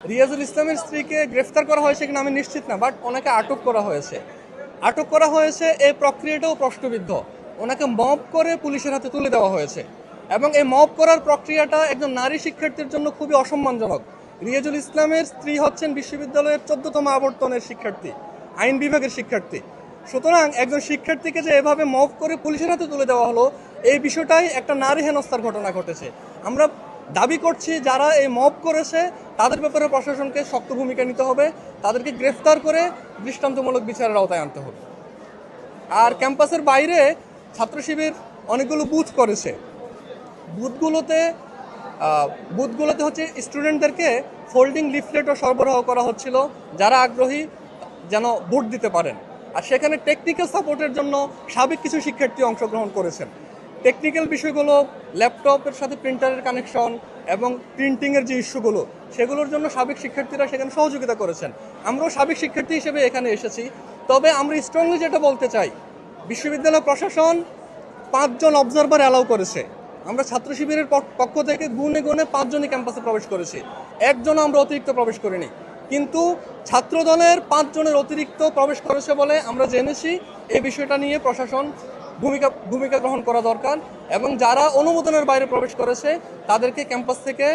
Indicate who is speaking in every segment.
Speaker 1: রিয়াজুল ইসলামের স্ত্রীকে গ্রেফতার করা হয়েছে কিনা আমি নিশ্চিত না বাট ওনাকে আটক করা হয়েছে। আটক করা হয়েছে, এই প্রক্রিয়াটাও প্রশ্নবিদ্ধ। ওনাকে মব করে পুলিশের হাতে তুলে দেওয়া হয়েছে। এবং এই মব করার প্রক্রিয়াটা একজন নারী শিক্ষার্থীর জন্য খুবই অসম্মানজনক। রিয়াজুল ইসলামের স্ত্রী হচ্ছেন বিশ্ববিদ্যালয়ের চোদ্দতম আবর্তনের শিক্ষার্থী, আইন বিভাগের শিক্ষার্থী। সুতরাং একজন শিক্ষার্থীকে যে এভাবে মব করে পুলিশের হাতে তুলে দেওয়া হলো, এই বিষয়টাই একটা নারী হেনস্থার ঘটনা ঘটেছে। আমরা দাবি করছি, যারা এই মব করেছে তাদের ব্যাপারে প্রশাসনকে শক্ত ভূমিকা নিতে হবে, তাদেরকে গ্রেফতার করে দৃষ্টান্তমূলক বিচারের আওতায় আনতে হবে। আর ক্যাম্পাসের বাইরে ছাত্র শিবির অনেকগুলো বুথ করেছে। বুথগুলোতে বুথগুলোতে হচ্ছে স্টুডেন্টদেরকে ফোল্ডিং লিফলেটও সরবরাহ করা হচ্ছিল, যারা আগ্রহী যেন ভোট দিতে পারেন। আর সেখানে টেকনিক্যাল সাপোর্টের জন্য সাবেক কিছু শিক্ষার্থী অংশগ্রহণ করেছেন। টেকনিক্যাল বিষয়গুলো ল্যাপটপের সাথে প্রিন্টারের কানেকশন এবং প্রিন্টিংয়ের যে ইস্যুগুলো, সেগুলোর জন্য সাবেক শিক্ষার্থীরা সেখানে সহযোগিতা করেছেন। আমরাও সাবেক শিক্ষার্থী হিসেবে এখানে এসেছি। তবে আমরা স্ট্রংলি যেটা বলতে চাই, বিশ্ববিদ্যালয় প্রশাসন পাঁচজন অবজারভার অ্যালাউ করেছে। আমরা ছাত্র শিবিরের পক- পক্ষ থেকে গুনে গুনে পাঁচজনই ক্যাম্পাসে প্রবেশ করেছি। একজন আমরা অতিরিক্ত প্রবেশ করিনি। কিন্তু ছাত্র দলের পাঁচজনের অতিরিক্ত প্রবেশ করেছে বলে আমরা জেনেছি। এই বিষয়টা নিয়ে প্রশাসন ভূমিকা ভূমিকা গ্রহণ করা দরকার এবং যারা অনুমোদনের বাইরে প্রবেশ করেছে, তাদেরকে ক্যাম্পাস থেকে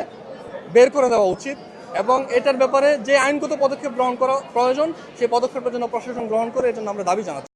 Speaker 1: বের করে দেওয়া উচিত এবং এটার ব্যাপারে যে আইনগত পদক্ষেপ গ্রহণ করা প্রয়োজন সেই পদক্ষেপের জন্য প্রশাসন গ্রহণ করে এর জন্য আমরা দাবি জানাচ্ছি।